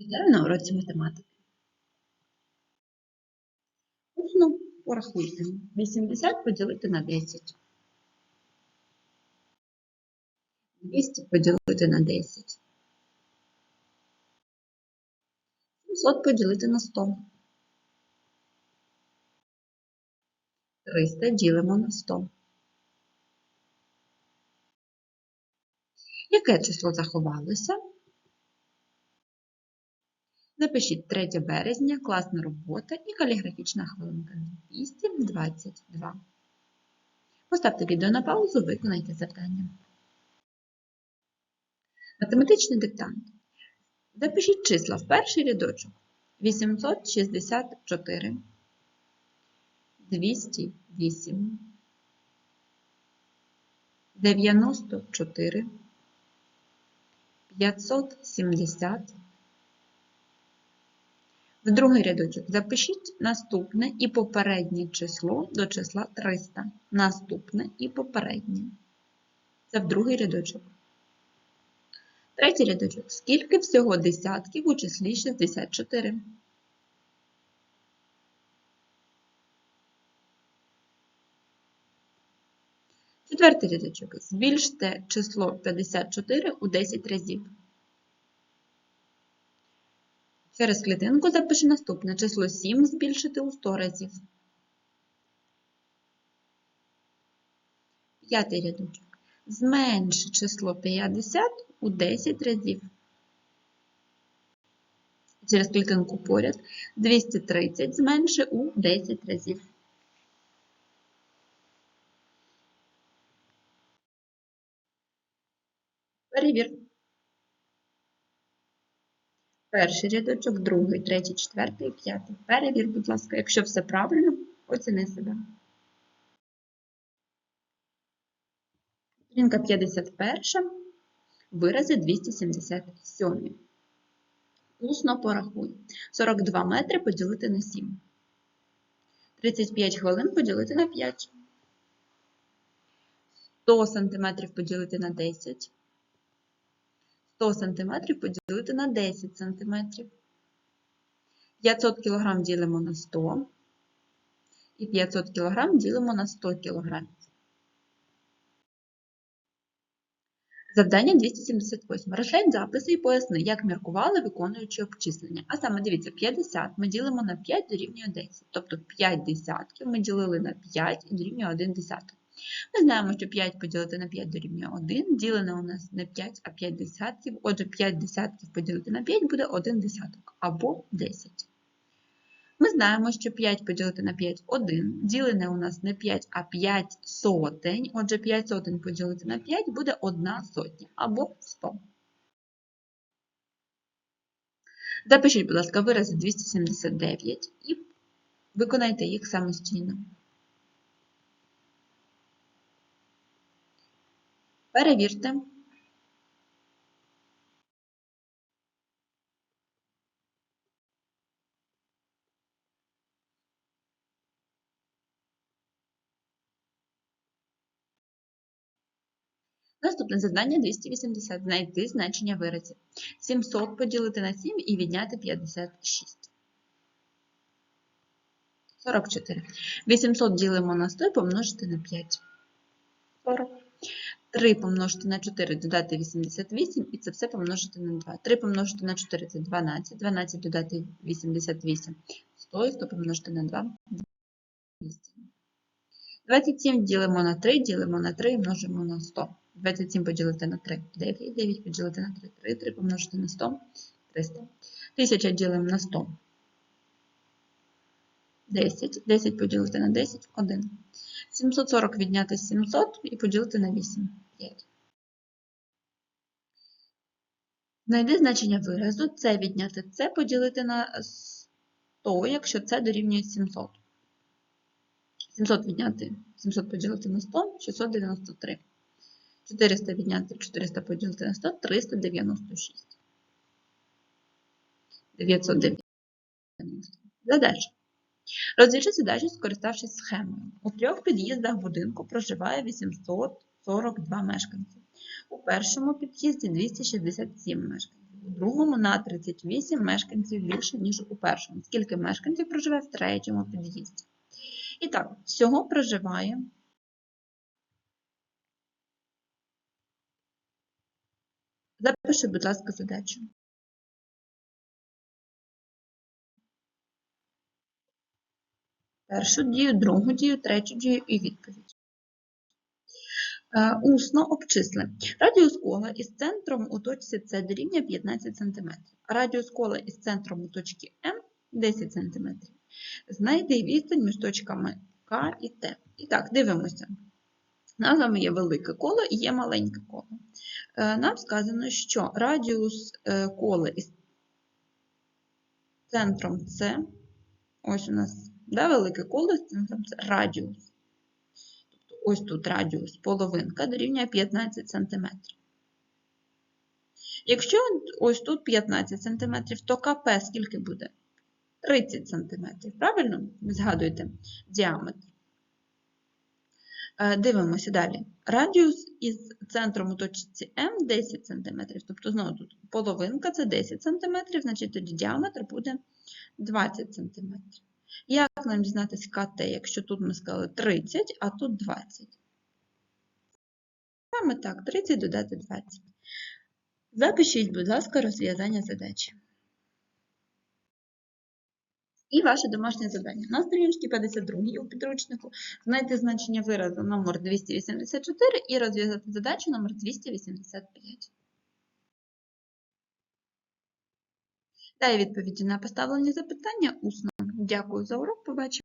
Вітаю на уроці математики. Усно порахуйте. 80 поділити на 10. 200 поділити на 10. 700 поділити на 100. 300 ділимо на 100. Яке число заховалося? Запишіть 3 березня, класна робота і каліграфічна хвилинка 222. Поставте відео на паузу, виконайте завдання. Математичний диктант. Запишіть числа в перший рядочок. 864, 208, 94, 570, в другий рядочок запишіть наступне і попереднє число до числа 300. Наступне і попереднє. Це в другий рядочок. Третій рядочок. Скільки всього десятків у числі 64? Четвертий рядочок. Збільште число 54 у 10 разів. Через клітинку запиши наступне число 7 збільшити у 100 разів. П'ятий рядочок. Зменши число 50 у 10 разів. Через клітинку поряд 230 зменши у 10 разів. Перевір. Перший рядочок, другий, третій, четвертий, п'ятий. Перевір, будь ласка, якщо все правильно, оціни себе. Сторінка 51, вирази 277. Усно порахуй. 42 метри поділити на 7. 35 хвилин поділити на 5. 100 сантиметрів поділити на 10. 100 см поділити на 10 см. 500 кг ділимо на 100 і 500 кг ділимо на 100 кг. Завдання 278. Розглянь записи і поясни, як міркували, виконуючи обчислення. А саме, дивіться, 50 ми ділимо на 5 дорівнює 10. Тобто 5 десятків ми ділили на 5 і дорівнює 1 десяток. Ми знаємо, що 5 поділити на 5 дорівнює 1, ділене у нас не 5, а 5 десятків. Отже, 5 десятків поділити на 5 буде 1 десяток або 10. Ми знаємо, що 5 поділити на 5 – 1, ділене у нас не 5, а 5 сотень. Отже, 5 сотень поділити на 5 буде 1 сотня або 100. Запишіть, будь ласка, вирази 279 і виконайте їх самостійно. Перевірте. Наступне завдання 280. Знайти значення виразів. 700 поділити на 7 і відняти 56. 44. 800 ділимо на 100 і помножити на 5. 40. 3 помножити на 4 додати 88 і це все помножити на 2. 3 помножити на 4 це 12. 12 додати 88 100 і 100 помножити на 2 200. 27 ділимо на 3, ділимо на 3 і множимо на 100. 27 поділити на 3 9, 9 поділити на 3 3, 3 помножити на 100 300. 1000 ділимо на 100 10, 10 поділити на 10 1. 740 відняти 700 і поділити на 8 5. Знайди значення виразу це відняти це поділити на 100, якщо це дорівнює 700. 700 відняти 700 поділити на 100 693. 400 відняти 400 поділити на 100 396. 990. Задача. Розв'яжи задачу, скориставшись схемою. У трьох під'їздах будинку проживає 842 мешканці. У першому під'їзді 267 мешканців, у другому на 38 мешканців більше, ніж у першому. Скільки мешканців проживе в третьому під'їзді? І так, всього проживає Запиши, будь ласка, задачу. Першу дію, другу дію, третю дію і відповідь. Е, Усно обчисли. Радіус кола із центром у точці С дорівнює 15 см. Радіус кола із центром у точці М 10 см. Знайди відстань між точками К і Т. І так, дивимося. Нас є велике коло і є маленьке коло. Е, Нам сказано, що радіус е, кола із центром С, ось у нас да, велике коло центром С, радіус. Тобто ось тут радіус половинка дорівнює 15 см. Якщо ось тут 15 см, то КП скільки буде? 30 см. Правильно? Згадуєте діаметр. Е, Дивимося далі. Радіус із центром у точці М 10 см. Тобто, знову тут половинка це 10 см, значить тоді діаметр буде 20 см. Як нам дізнатися КТ, якщо тут ми сказали 30, а тут 20? Саме так, 30 додати 20. Запишіть, будь ласка, розв'язання задачі. І ваше домашнє завдання. На сторінці 52 у підручнику знайти значення виразу номер 284 і розв'язати задачу номер 285. Дай відповіді на поставлені запитання усно. Дякую за урок. Побачимо.